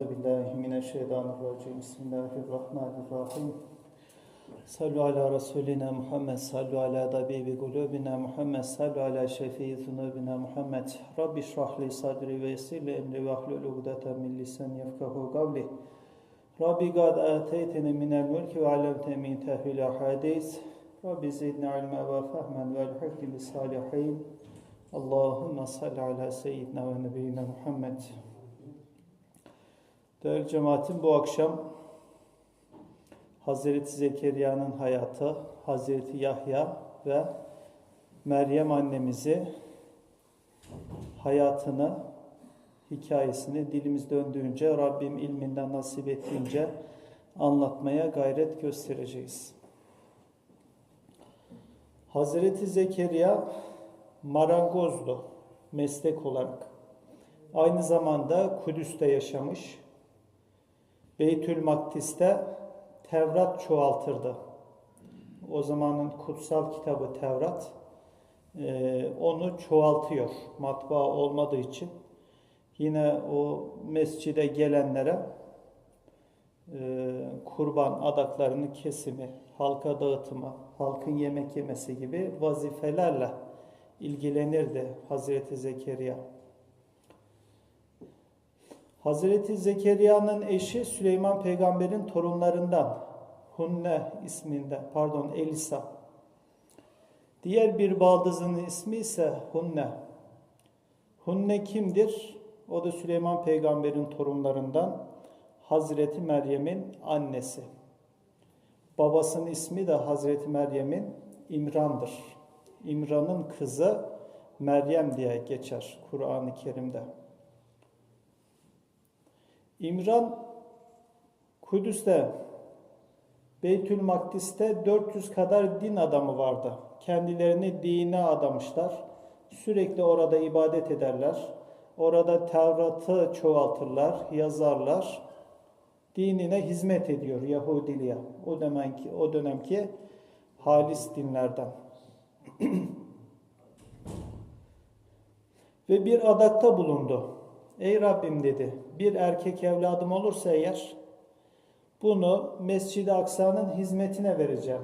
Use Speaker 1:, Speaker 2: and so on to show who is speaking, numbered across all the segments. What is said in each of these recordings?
Speaker 1: billahi mineşşeytanirracim. Bismillahirrahmanirrahim. Sallu ala Resulina Muhammed, sallu ala tabibi kulubina Muhammed, sallu ala şefii zunubina Muhammed. Rabbi şrahli sadri ve yessirli emri ve ahlul ugdeten min lisan yefkahu kavli. Rabbi gad ateyteni minel mülki ve alemte min tehvil hadis. Rabbi zidni ilme ve fehmen ve elhikni bis salihin. Allahümme salli ala seyyidina ve nebiyyina Muhammed. Değerli cemaatim bu akşam Hazreti Zekeriya'nın hayatı, Hazreti Yahya ve Meryem annemizi hayatını, hikayesini dilimiz döndüğünce, Rabbim ilminden nasip ettiğince anlatmaya gayret göstereceğiz. Hazreti Zekeriya marangozdu meslek olarak. Aynı zamanda Kudüs'te yaşamış. Beytül Makdis'te Tevrat çoğaltırdı. O zamanın kutsal kitabı Tevrat e, onu çoğaltıyor. Matbaa olmadığı için. Yine o mescide gelenlere e, kurban adaklarının kesimi, halka dağıtımı, halkın yemek yemesi gibi vazifelerle ilgilenirdi Hazreti Zekeriya. Hazreti Zekeriya'nın eşi Süleyman peygamberin torunlarından Hunne isminde, pardon Elisa. Diğer bir baldızının ismi ise Hunne. Hunne kimdir? O da Süleyman peygamberin torunlarından Hazreti Meryem'in annesi. Babasının ismi de Hazreti Meryem'in İmran'dır. İmran'ın kızı Meryem diye geçer Kur'an-ı Kerim'de. İmran Kudüs'te Beytül Makdis'te 400 kadar din adamı vardı. Kendilerini dine adamışlar. Sürekli orada ibadet ederler. Orada Tevrat'ı çoğaltırlar, yazarlar. Dinine hizmet ediyor Yahudiliğe. O dönemki o dönemki halis dinlerden. Ve bir adakta bulundu. Ey Rabbim dedi, bir erkek evladım olursa eğer bunu Mescid-i Aksa'nın hizmetine vereceğim.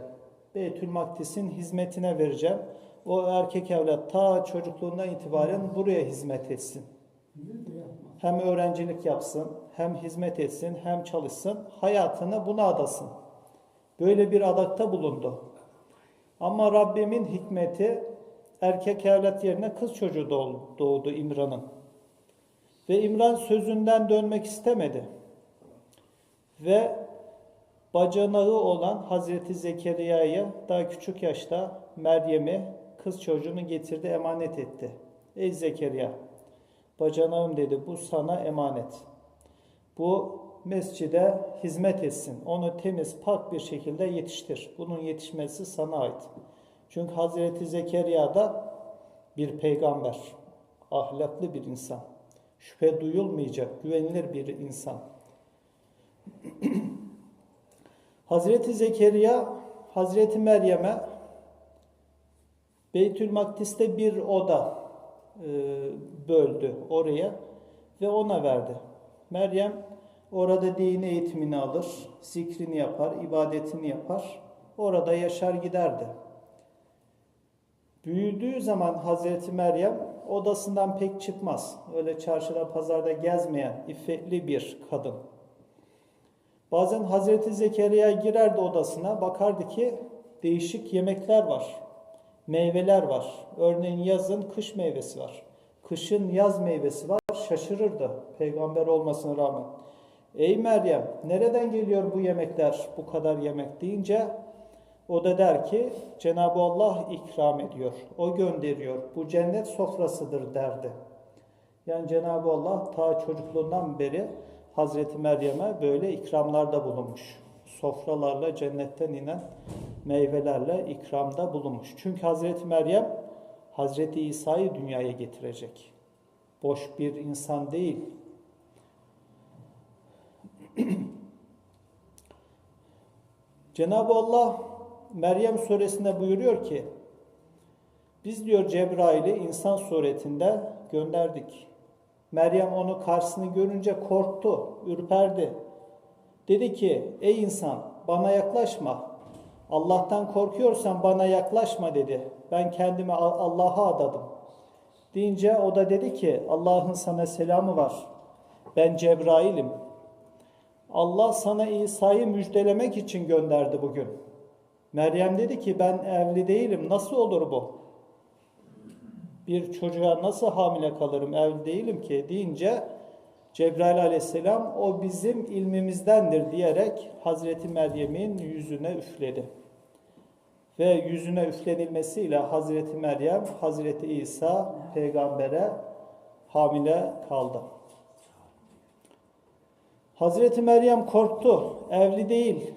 Speaker 1: Beytül Makdis'in hizmetine vereceğim. O erkek evlat ta çocukluğundan itibaren buraya hizmet etsin. Hem öğrencilik yapsın, hem hizmet etsin, hem çalışsın. Hayatını buna adasın. Böyle bir adakta bulundu. Ama Rabbimin hikmeti erkek evlat yerine kız çocuğu doğdu İmran'ın. Ve İmran sözünden dönmek istemedi. Ve bacanağı olan Hazreti Zekeriya'ya daha küçük yaşta Meryem'i kız çocuğunu getirdi emanet etti. Ey Zekeriya bacanağım dedi bu sana emanet. Bu mescide hizmet etsin. Onu temiz pak bir şekilde yetiştir. Bunun yetişmesi sana ait. Çünkü Hazreti Zekeriya da bir peygamber. Ahlaklı bir insan şüphe duyulmayacak, güvenilir bir insan. Hazreti Zekeriya, Hazreti Meryem'e Beytül Makdis'te bir oda e, böldü oraya ve ona verdi. Meryem orada dini eğitimini alır, zikrini yapar, ibadetini yapar, orada yaşar giderdi. Büyüdüğü zaman Hazreti Meryem odasından pek çıkmaz. Öyle çarşıda pazarda gezmeyen iffetli bir kadın. Bazen Hazreti Zekeriya girerdi odasına bakardı ki değişik yemekler var. Meyveler var. Örneğin yazın kış meyvesi var. Kışın yaz meyvesi var. Şaşırırdı peygamber olmasına rağmen. Ey Meryem nereden geliyor bu yemekler bu kadar yemek deyince o da der ki Cenab-ı Allah ikram ediyor. O gönderiyor. Bu cennet sofrasıdır derdi. Yani Cenab-ı Allah ta çocukluğundan beri Hazreti Meryem'e böyle ikramlarda bulunmuş. Sofralarla cennetten inen meyvelerle ikramda bulunmuş. Çünkü Hazreti Meryem Hazreti İsa'yı dünyaya getirecek. Boş bir insan değil. Cenab-ı Allah Meryem suresinde buyuruyor ki biz diyor Cebrail'i insan suretinde gönderdik. Meryem onu karşısını görünce korktu, ürperdi. Dedi ki, ey insan bana yaklaşma. Allah'tan korkuyorsan bana yaklaşma dedi. Ben kendimi Allah'a adadım. Deyince o da dedi ki, Allah'ın sana selamı var. Ben Cebrail'im. Allah sana İsa'yı müjdelemek için gönderdi bugün. Meryem dedi ki ben evli değilim. Nasıl olur bu? Bir çocuğa nasıl hamile kalırım? Evli değilim ki deyince Cebrail aleyhisselam o bizim ilmimizdendir diyerek Hazreti Meryem'in yüzüne üfledi. Ve yüzüne üflenilmesiyle Hazreti Meryem, Hazreti İsa peygambere hamile kaldı. Hazreti Meryem korktu. Evli değil.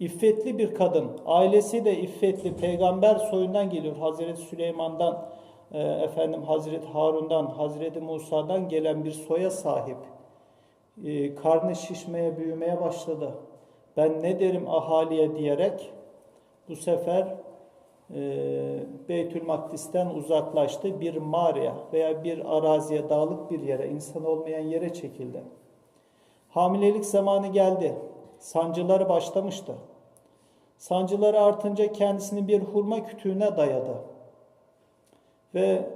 Speaker 1: İffetli bir kadın. Ailesi de iffetli. Peygamber soyundan geliyor. Hazreti Süleyman'dan, e, efendim Hazreti Harun'dan, Hazreti Musa'dan gelen bir soya sahip. E, karnı şişmeye, büyümeye başladı. Ben ne derim ahaliye diyerek bu sefer e, Beytül Makdis'ten uzaklaştı. Bir mağaraya veya bir araziye, dağlık bir yere, insan olmayan yere çekildi. Hamilelik zamanı geldi. Sancıları başlamıştı. Sancıları artınca kendisini bir hurma kütüğüne dayadı. Ve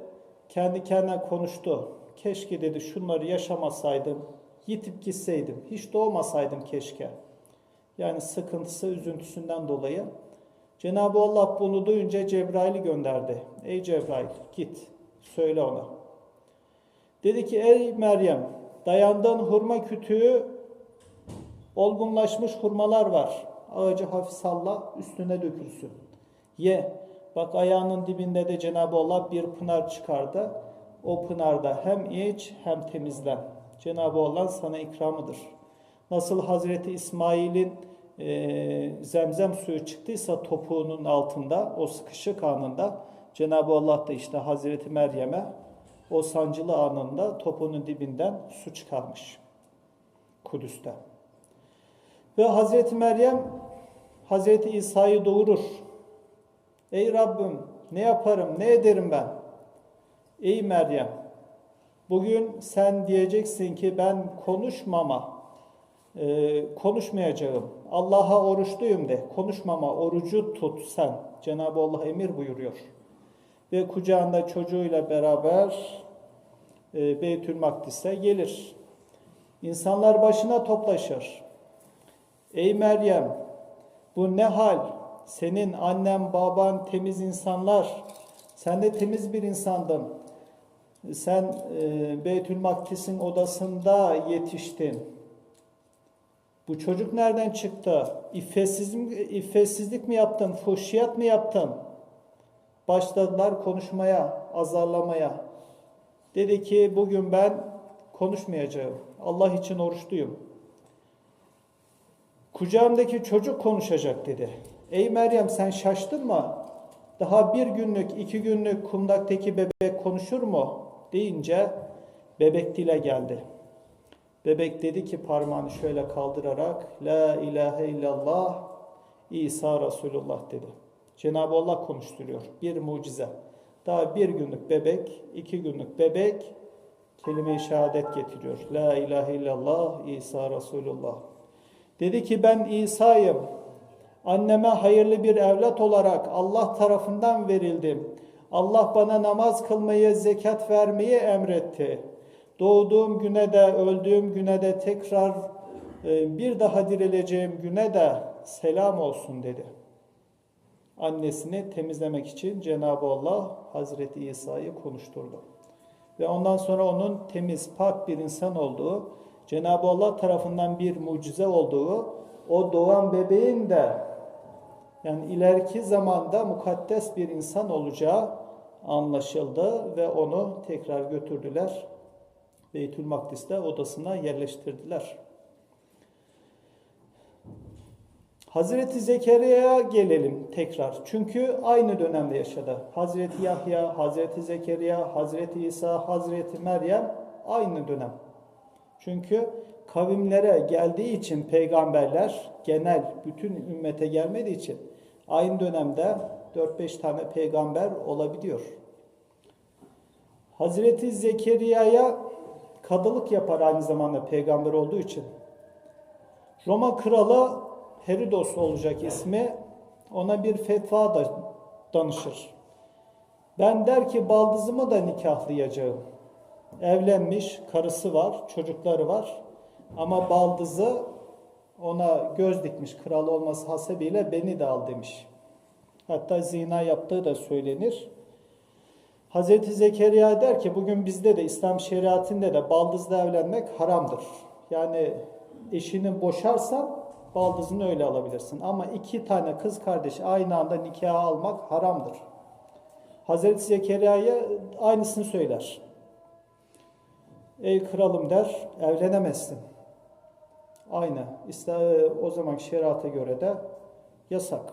Speaker 1: kendi kendine konuştu. Keşke dedi şunları yaşamasaydım, yitip gitseydim, hiç doğmasaydım keşke. Yani sıkıntısı, üzüntüsünden dolayı. Cenab-ı Allah bunu duyunca Cebrail'i gönderdi. Ey Cebrail git, söyle ona. Dedi ki ey Meryem, dayandığın hurma kütüğü olgunlaşmış hurmalar var. Ağacı hafif salla, üstüne dökülsün. Ye. Bak ayağının dibinde de Cenab-ı Allah bir pınar çıkardı. O pınarda hem iç hem temizlen. Cenab-ı Allah sana ikramıdır. Nasıl Hazreti İsmail'in e, zemzem suyu çıktıysa topuğunun altında, o sıkışık anında Cenab-ı Allah da işte Hazreti Meryem'e o sancılı anında topuğunun dibinden su çıkarmış. Kudüs'te. Ve Hazreti Meryem Hazreti İsa'yı doğurur. Ey Rabbim ne yaparım, ne ederim ben? Ey Meryem, bugün sen diyeceksin ki ben konuşmama, e, konuşmayacağım. Allah'a oruçluyum de, konuşmama, orucu tut sen. Cenab-ı Allah emir buyuruyor. Ve kucağında çocuğuyla beraber e, Beytül Makdis'e gelir. İnsanlar başına toplaşır. Ey Meryem, bu ne hal? Senin annen, baban temiz insanlar. Sen de temiz bir insandın. Sen e, Beytül Makdis'in odasında yetiştin. Bu çocuk nereden çıktı? İffetsizlik mi yaptın? Fuhşiyat mı yaptın? Başladılar konuşmaya, azarlamaya. Dedi ki bugün ben konuşmayacağım. Allah için oruçluyum. Kucağımdaki çocuk konuşacak dedi. Ey Meryem sen şaştın mı? Daha bir günlük, iki günlük kumdaktaki bebek konuşur mu? Deyince bebek dile geldi. Bebek dedi ki parmağını şöyle kaldırarak La ilahe illallah İsa Resulullah dedi. Cenab-ı Allah konuşturuyor. Bir mucize. Daha bir günlük bebek, iki günlük bebek kelime-i şehadet getiriyor. La ilahe illallah İsa Resulullah. Dedi ki ben İsa'yım. Anneme hayırlı bir evlat olarak Allah tarafından verildim. Allah bana namaz kılmayı, zekat vermeyi emretti. Doğduğum güne de, öldüğüm güne de tekrar e, bir daha dirileceğim güne de selam olsun dedi. Annesini temizlemek için Cenab-ı Allah Hazreti İsa'yı konuşturdu. Ve ondan sonra onun temiz, pak bir insan olduğu, Cenab-ı Allah tarafından bir mucize olduğu, o doğan bebeğin de yani ileriki zamanda mukaddes bir insan olacağı anlaşıldı ve onu tekrar götürdüler. Beytül Makdis'te odasına yerleştirdiler. Hazreti Zekeriya'ya gelelim tekrar. Çünkü aynı dönemde yaşadı. Hazreti Yahya, Hazreti Zekeriya, Hazreti İsa, Hazreti Meryem aynı dönem. Çünkü kavimlere geldiği için peygamberler genel bütün ümmete gelmediği için aynı dönemde 4-5 tane peygamber olabiliyor. Hazreti Zekeriya'ya kadılık yapar aynı zamanda peygamber olduğu için. Roma kralı Herodos olacak ismi. Ona bir fetva da danışır. Ben der ki baldızımı da nikahlayacağım. Evlenmiş, karısı var, çocukları var. Ama baldızı ona göz dikmiş kral olması hasebiyle beni de al demiş. Hatta zina yaptığı da söylenir. Hazreti Zekeriya der ki bugün bizde de İslam şeriatinde de baldızla evlenmek haramdır. Yani eşini boşarsan baldızını öyle alabilirsin. Ama iki tane kız kardeş aynı anda nikaha almak haramdır. Hazreti Zekeriya'ya aynısını söyler. Ey kralım der, evlenemezsin. Aynı. İşte o zaman şeriata göre de yasak.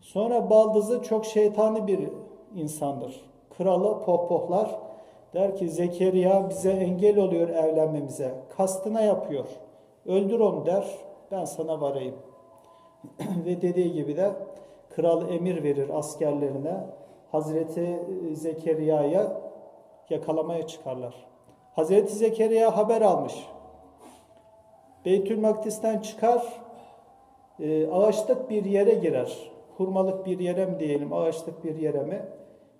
Speaker 1: Sonra baldızı çok şeytani bir insandır. Kralı pohpohlar der ki Zekeriya bize engel oluyor evlenmemize. Kastına yapıyor. Öldür onu der. Ben sana varayım. Ve dediği gibi de kral emir verir askerlerine. Hazreti Zekeriya'ya yakalamaya çıkarlar. Hazreti Zekeriya haber almış. Beytül Makdis'ten çıkar, e, ağaçlık bir yere girer. Hurmalık bir yere mi diyelim, ağaçlık bir yere mi?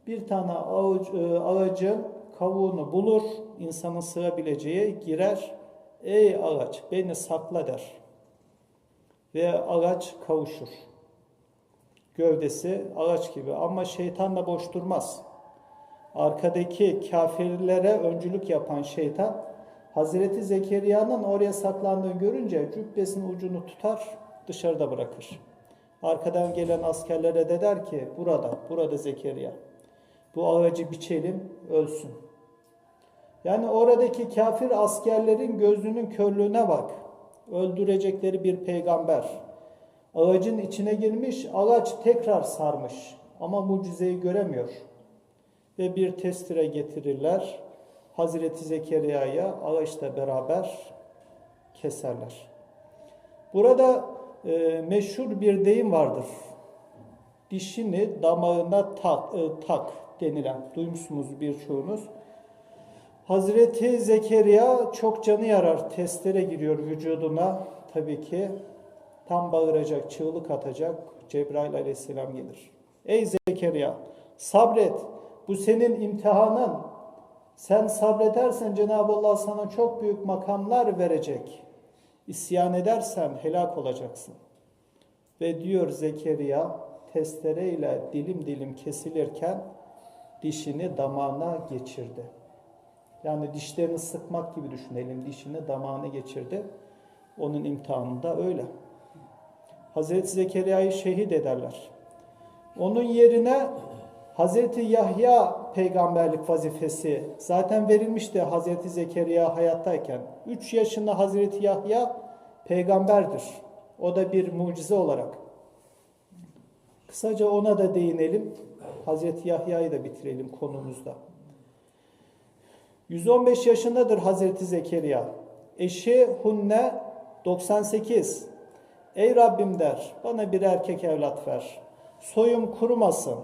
Speaker 1: Bir tane ağaç, e, ağacın kavuğunu bulur, insanın sığabileceği girer. Ey ağaç beni sakla der. Ve ağaç kavuşur. Gövdesi ağaç gibi ama şeytan da boş durmaz. Arkadaki kafirlere öncülük yapan şeytan Hazreti Zekeriya'nın oraya saklandığını görünce cübbesinin ucunu tutar dışarıda bırakır. Arkadan gelen askerlere de der ki burada, burada Zekeriya. Bu ağacı biçelim, ölsün. Yani oradaki kafir askerlerin gözünün körlüğüne bak. Öldürecekleri bir peygamber. Ağacın içine girmiş, ağaç tekrar sarmış. Ama mucizeyi göremiyor. Ve bir testire getirirler. Hazreti Zekeriya'ya ağaçla beraber keserler. Burada e, meşhur bir deyim vardır. Dişini damağına tak, e, tak denilen. Duymuşsunuz birçoğunuz. Hazreti Zekeriya çok canı yarar. Testere giriyor vücuduna. Tabii ki tam bağıracak, çığlık atacak. Cebrail aleyhisselam gelir. Ey Zekeriya sabret. Bu senin imtihanın. Sen sabredersen Cenab-ı Allah sana çok büyük makamlar verecek. İsyan edersen helak olacaksın. Ve diyor Zekeriya testereyle dilim dilim kesilirken dişini damağına geçirdi. Yani dişlerini sıkmak gibi düşünelim. Dişini damağına geçirdi. Onun imtihanında öyle. Hazreti Zekeriya'yı şehit ederler. Onun yerine Hazreti Yahya peygamberlik vazifesi zaten verilmişti Hazreti Zekeriya hayattayken. 3 yaşında Hazreti Yahya peygamberdir. O da bir mucize olarak. Kısaca ona da değinelim. Hazreti Yahya'yı da bitirelim konumuzda. 115 yaşındadır Hazreti Zekeriya. Eşi Hunne 98. Ey Rabbim der, bana bir erkek evlat ver. Soyum kurumasın.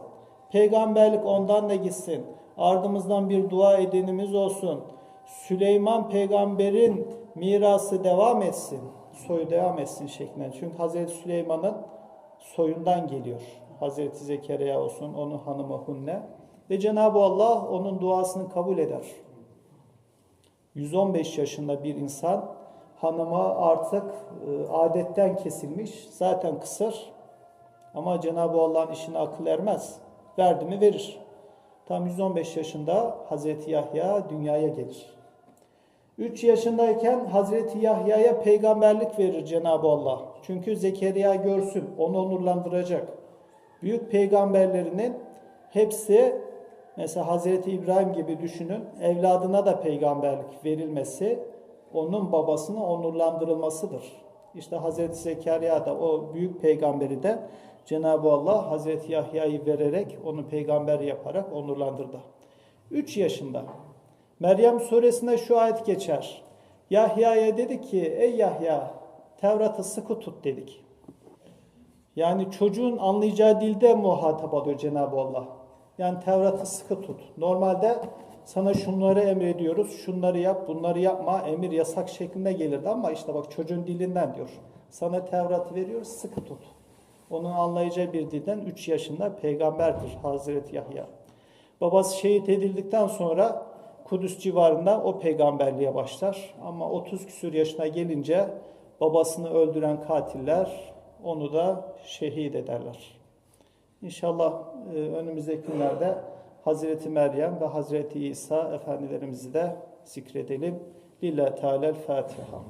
Speaker 1: Peygamberlik ondan da gitsin. Ardımızdan bir dua edinimiz olsun. Süleyman peygamberin mirası devam etsin. Soyu devam etsin şeklinde. Çünkü Hazreti Süleyman'ın soyundan geliyor. Hazreti Zekeriya olsun, onun hanımı Hunne. Ve Cenab-ı Allah onun duasını kabul eder. 115 yaşında bir insan hanıma artık e, adetten kesilmiş. Zaten kısır. Ama Cenab-ı Allah'ın işine akıl ermez. Verdi mi verir. Tam 115 yaşında Hazreti Yahya dünyaya gelir. 3 yaşındayken Hazreti Yahya'ya peygamberlik verir Cenab-ı Allah. Çünkü Zekeriya görsün, onu onurlandıracak. Büyük peygamberlerinin hepsi mesela Hazreti İbrahim gibi düşünün, evladına da peygamberlik verilmesi onun babasının onurlandırılmasıdır. İşte Hazreti Zekeriya da o büyük peygamberi de Cenab-ı Allah Hazreti Yahya'yı vererek onu peygamber yaparak onurlandırdı. 3 yaşında. Meryem suresinde şu ayet geçer. Yahya'ya dedi ki ey Yahya Tevrat'ı sıkı tut dedik. Yani çocuğun anlayacağı dilde muhatap alıyor Cenab-ı Allah. Yani Tevrat'ı sıkı tut. Normalde sana şunları emrediyoruz, şunları yap, bunları yapma, emir yasak şeklinde gelirdi ama işte bak çocuğun dilinden diyor. Sana Tevrat'ı veriyoruz, sıkı tut. Onun anlayacağı bir dilden 3 yaşında peygamberdir Hazreti Yahya. Babası şehit edildikten sonra Kudüs civarında o peygamberliğe başlar. Ama 30 küsur yaşına gelince babasını öldüren katiller onu da şehit ederler. İnşallah e, önümüzdeki günlerde Hazreti Meryem ve Hazreti İsa efendilerimizi de zikredelim. Lillahi Teala Fatiha.